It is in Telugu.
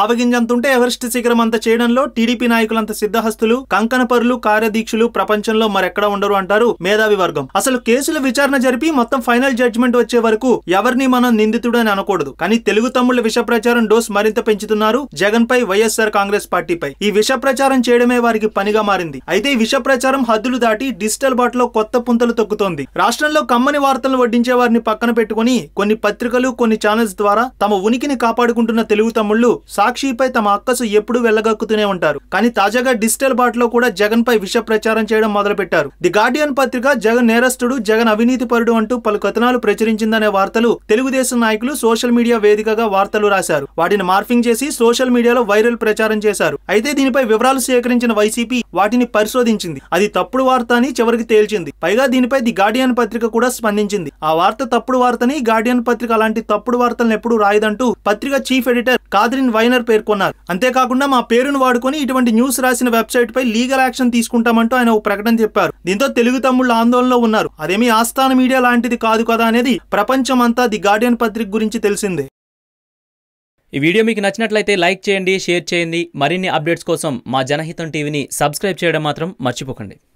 ఆవగింజంతుంటే ఎవరెస్ట్ శిఖరం అంత చేయడంలో టీడీపీ నాయకులంత సిద్ధహస్తులు కంకణపరులు కార్యదీక్షులు ప్రపంచంలో మరెక్కడ ఉండరు అంటారు మేధావి వర్గం. అసలు కేసుల విచారణ జరిపి మొత్తం ఫైనల్ జడ్జిమెంట్ వచ్చే వరకు ఎవరిని మనం నిందితుడు అని అనకూడదు. కానీ తెలుగు తమ్ముళ్ళ విష ప్రచారం డోస్ మరింత పెంచుతున్నారు జగన్ పై వైఎస్ఆర్ కాంగ్రెస్ పార్టీపై. ఈ విష ప్రచారం చేయడమే వారికి పనిగా మారింది. అయితే ఈ విష ప్రచారం హద్దులు దాటి డిజిటల్ బాటలో కొత్త పుంతలు తొక్కుతోంది. రాష్ట్రంలో కమ్మని వార్తలను వడ్డించే వారిని పక్కన పెట్టుకుని కొన్ని పత్రికలు కొన్ని ఛానల్స్ ద్వారా తమ ఉనికిని కాపాడుకుంటున్న తెలుగు తమ్ముళ్ళు సాక్షిపై తమ అక్కసు ఎప్పుడూ వెళ్ళగక్కుతూనే ఉంటారు. కానీ తాజాగా డిజిటల్ బాటలో కూడా జగన్ పై విష ప్రచారం చేయడం మొదలుపెట్టారు. ది గార్డియన్ పత్రిక జగన్ నేరస్తుడు జగన్ అవినీతి పరుడు అంటూ పలు కథనాలు ప్రచురించిందనే వార్తలు తెలుగుదేశం నాయకులు సోషల్ మీడియా వేదికగా వార్తలు రాశారు. వాటిని మార్ఫింగ్ చేసి సోషల్ మీడియాలో వైరల్ ప్రచారం చేశారు. అయితే దీనిపై వివరాలు సేకరించిన వైసీపీ వాటిని పరిశోధించింది. అది తప్పుడు వార్త అని చివరికి తేల్చింది. పైగా దీనిపై ది గార్డియన్ పత్రిక కూడా స్పందించింది. ఆ వార్త తప్పుడు వార్తని గార్డియన్ పత్రిక అలాంటి తప్పుడు వార్తలను ఎప్పుడూ రాయదంటూ పత్రిక చీఫ్ ఎడిటర్ కాద్రిన్ డిజైనర్ పేర్కొన్నారు అంతేకాకుండా మా పేరును వాడుకొని ఇటువంటి న్యూస్ రాసిన వెబ్సైట్ పై లీగల్ యాక్షన్ తీసుకుంటామంటూ ఆయన ఒక ప్రకటన చెప్పారు. దీంతో తెలుగు తమ్ముళ్ళు ఆందోళనలో ఉన్నారు. అదేమీ ఆస్థాన మీడియా లాంటిది కాదు కదా అనేది ప్రపంచం అంతా ది గార్డియన్ పత్రిక గురించి తెలిసిందే. ఈ వీడియో మీకు నచ్చినట్లయితే లైక్ చేయండి షేర్ చేయండి. మరిన్ని అప్డేట్స్ కోసం మా జనహితం టీవీని సబ్స్క్రైబ్ చేయడం మాత్రం మర్చిపోకండి.